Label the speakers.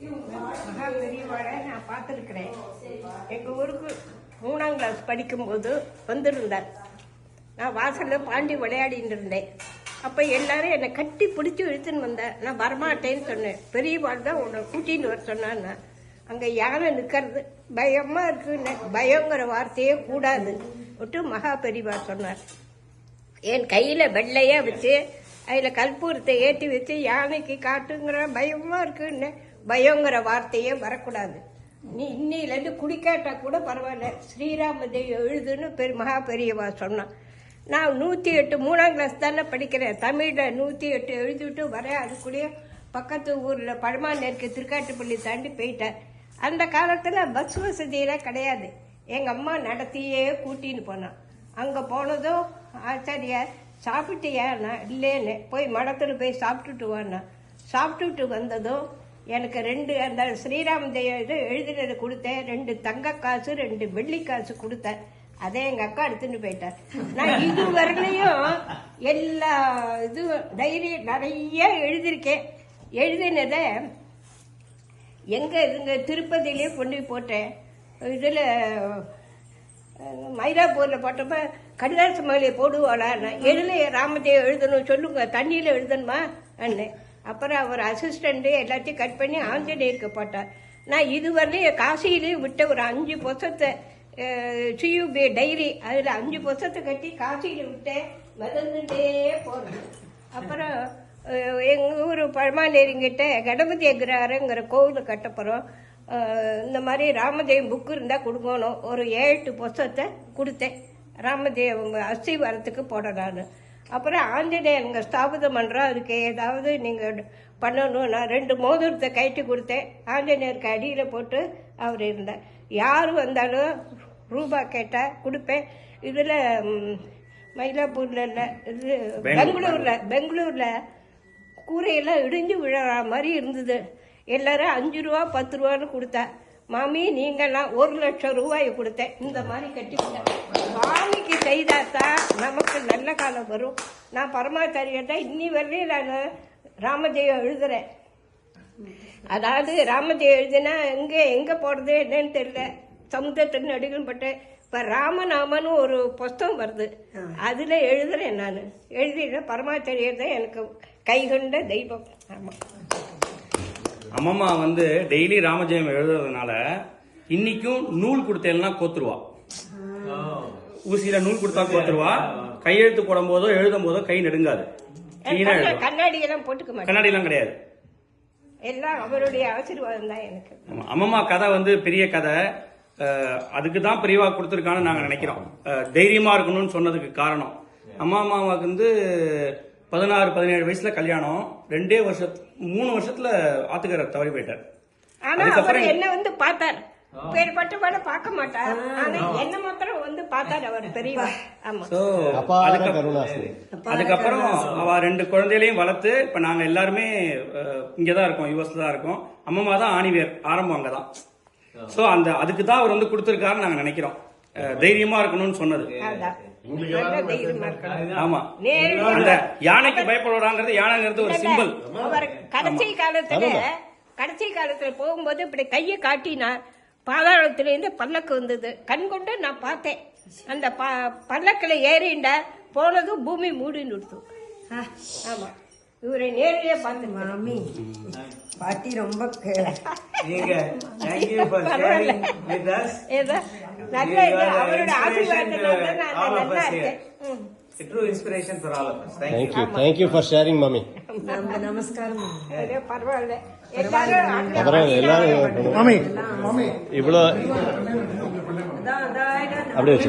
Speaker 1: மகா பெரியவாளை நான் பார்த்துருக்குறேன். எங்கள் ஊருக்கு மூணாம் கிளாஸ் படிக்கும்போது வந்திருந்தார். நான் வாசலில் பாண்டி விளையாடிட்டு இருந்தேன். அப்போ எல்லாரும் என்னை கட்டி பிடிச்சி இழுத்துன்னு வந்தேன் நான் வரமாட்டேன்னு சொன்னேன். பெரியவாள் தான் உன்னை கூட்டின்னு வர சொன்னான்னு அங்கே யானை நிற்கிறது பயமாக இருக்குன்னு பயங்கிற வார்த்தையே கூடாது விட்டு மகா பெரியவா சொன்னார். என் கையில் வெள்ளையாக வச்சு அதில் கற்பூரத்தை ஏற்றி வச்சு யானைக்கு காட்டுங்கிற பயமாக இருக்குன்னு பயங்கிற வார்த்தையே வரக்கூடாது. நீ இன்னிலேருந்து குடிக்காட்டா கூட பரவாயில்ல. ஸ்ரீராம தேவி எழுதுன்னு பெரு மகா பெரியவா சொன்னான் நான் நூற்றி எட்டு மூணாம் கிளாஸ் தானே படிக்கிறேன். தமிழில் நூற்றி எட்டு எழுதிவிட்டு வரேன். அதுக்குள்ளேயே பக்கத்து ஊரில் பழமாநேருக்கு திருக்காட்டுப்பள்ளி தாண்டி போயிட்டேன். அந்த காலத்தில் பஸ் வசதியெல்லாம் கிடையாது. எங்கள் அம்மா நடத்தியே கூட்டின்னு போனான் அங்கே போனதும் ஆச்சாரியா சாப்பிட்டியாண்ணா? இல்லைன்னு. போய் மடத்தில் போய் சாப்பிட்டுட்டு வான்னா சாப்பிட்டுட்டு வந்ததும் எனக்கு ரெண்டு அந்த ஸ்ரீராம் இது எழுதினது கொடுத்தேன். ரெண்டு தங்க காசு ரெண்டு வெள்ளி காசு கொடுத்தேன். அதே எங்கள் அக்கா எடுத்துட்டு போயிட்டார். நான் இது வரலையும் எல்லா இது டைரி நிறைய எழுதியிருக்கேன். எழுதினதை எங்க இதுங்க திருப்பதியிலே கொண்டு போய் போட்டேன். இதில் மயிலாப்பூரில் போட்டப்ப கடிதாச மலையை போடுவாளா நான் எழுத ராமதேவ் எழுதணும் சொல்லுங்க தண்ணியில் எழுதணுமா? அண்ணே. அப்புறம் அவர் அசிஸ்டண்ட்டு எல்லாத்தையும் கட் பண்ணி ஆஞ்சநேயருக்கு போட்டார். நான் இதுவரையிலையும் காசியிலையும் விட்ட ஒரு அஞ்சு பொசத்தை சியூபி டைரி அதில் அஞ்சு பொசத்தை கட்டி காசியில் விட்டேன். மிதந்துட்டே போகிறேன் அப்புறம் எங்கள் ஊர் பழமாலேரிங்கிட்ட கணபதி அக்ராருங்கிற கோவில் கட்டப்புறம். இந்த மாதிரி ராமதேவன் புக்கு இருந்தால் கொடுக்கணும் ஒரு ஏழு எட்டு கொடுத்தேன். ராமதேவன் அஸ்தி வரத்துக்கு நான். அப்புறம் ஆஞ்சநேயர் இங்கே ஸ்தாபிதம் பண்ணுறோம் அதுக்கு ஏதாவது நீங்கள் பண்ணணும் நான் ரெண்டு மோதிரத்தை கைட்டு கொடுத்தேன். ஆஞ்சநேயருக்கு அடியில் போட்டு அவர் இருந்தார். யார் வந்தாலும் ரூபா கேட்டால் கொடுப்பேன். இதில் மயிலாப்பூரில் இல்லை இது பெங்களூரில் பெங்களூரில். கூரையெல்லாம் இடிஞ்சு விழற மாதிரி இருந்தது. எல்லாரும் அஞ்சு ரூபா பத்து ரூபான்னு கொடுத்தா. மாமி நீங்கெல்லாம் ஒரு லட்சம் ரூபாய் கொடுத்தேன். இந்த மாதிரி கட்டிக்கிட்டேன் சுவாமிக்கு செய்தாதான் நமக்கு நல்ல காலம் வரும். நான் பரமாச்சாரியர்கிட்ட இன்னி வரையும் நான் ராமஜெயம் எழுதுறேன். அதாவது ராமஜெயம் எழுதுனா எங்கே எங்கே போடுறது என்னன்னு தெரியல. சமுத்திரத்தின் நடுகள் பட்டு இப்போ ராமநாமன்னு ஒரு புஸ்தகம் வருது. அதில் எழுதுறேன் நான். எழுதிடுறேன் பரமாச்சாரியர் தான் எனக்கு கைகொண்ட தெய்வம். ஆமாம்
Speaker 2: அம்மம்மா வந்து டெய்லி ராமஜெயம் எழுதுறதுனால இன்னைக்கும் நூல் கொடுத்தேன்னா கோத்துருவா. ஊசியில நூல் கொடுத்தா கோத்துருவா. கையெழுத்து போடும் போதோ எழுதும் போதோ கை நடுங்காது
Speaker 1: கண்ணாடி எல்லாம் போட்டுக்க மாட்டேன்.
Speaker 2: கண்ணாடி எல்லாம் கிடையாது.
Speaker 1: எல்லாம் அவருடைய ஆசீர்வாதம் தான் எனக்கு.
Speaker 2: ஆமா. அம்மம்மா கதை வந்து பெரிய கதை. அதுக்கு தான் பெரியவா கொடுத்துருக்கான்னு நாங்க நினைக்கிறோம். அஹ், தைரியமா இருக்கணும்னு சொன்னதுக்கு காரணம். அம்மா அம்மாவுக்கு வந்து பதினாறு பதினேழு வயசுல கல்யாணம். ரெண்டே வருஷத்து மூணு வருஷத்துல ஆத்துக்காரர் தவறி போயிட்டார்.
Speaker 1: ஆனா அவர் என்ன வந்து பார்த்தார். பார்க்க மாட்டார். ஆனா என்ன மாத்திரம் வந்து பார்த்தார் அவர் பெரியவர். ஆமா.
Speaker 2: அதுக்கப்புறம் அவ ரெண்டு குழந்தைகளையும் வளர்த்து இப்ப நாங்க எல்லாருமே இங்கதான் இருக்கோம் யூஎஸ்ல தான் இருக்கோம். அம்மம்மா தான் ஆணிவேர் ஆரம்பம் அங்கதான். சோ அந்த அதுக்கு தான் அவர் வந்து கொடுத்துருக்காருன்னு நாங்க நினைக்கிறோம். தைரியமா இருக்கணும்னு சொன்னது. ஆமா. அந்த யானைக்கு பயப்படுறாங்கிறது யானைங்கிறது ஒரு சிம்பிள்
Speaker 1: அவர் கடைசி காலத்துல கடைசி காலத்துல போகும்போது இப்படி கையை காட்டினார். பாதாளத்துல இருந்து பல்லக்கு வந்தது. கண் கொண்டு நான் பார்த்தேன். அந்த ப- பல்லக்குல ஏறிண்ட போனதும் பூமி மூடின்னு விடுத்து ஆமா. இவரை நேரிலே பார்த்து
Speaker 3: மாமி பாட்டி ரொம்ப
Speaker 1: நல்ல
Speaker 4: You
Speaker 1: இது அவரோட
Speaker 4: of
Speaker 1: நல்லா. இருக்கேன். ம்.
Speaker 4: True inspiration for all of us
Speaker 1: നമസ്കാരം മമ്മി ഇവൾ അവിടെ വെച്ചു.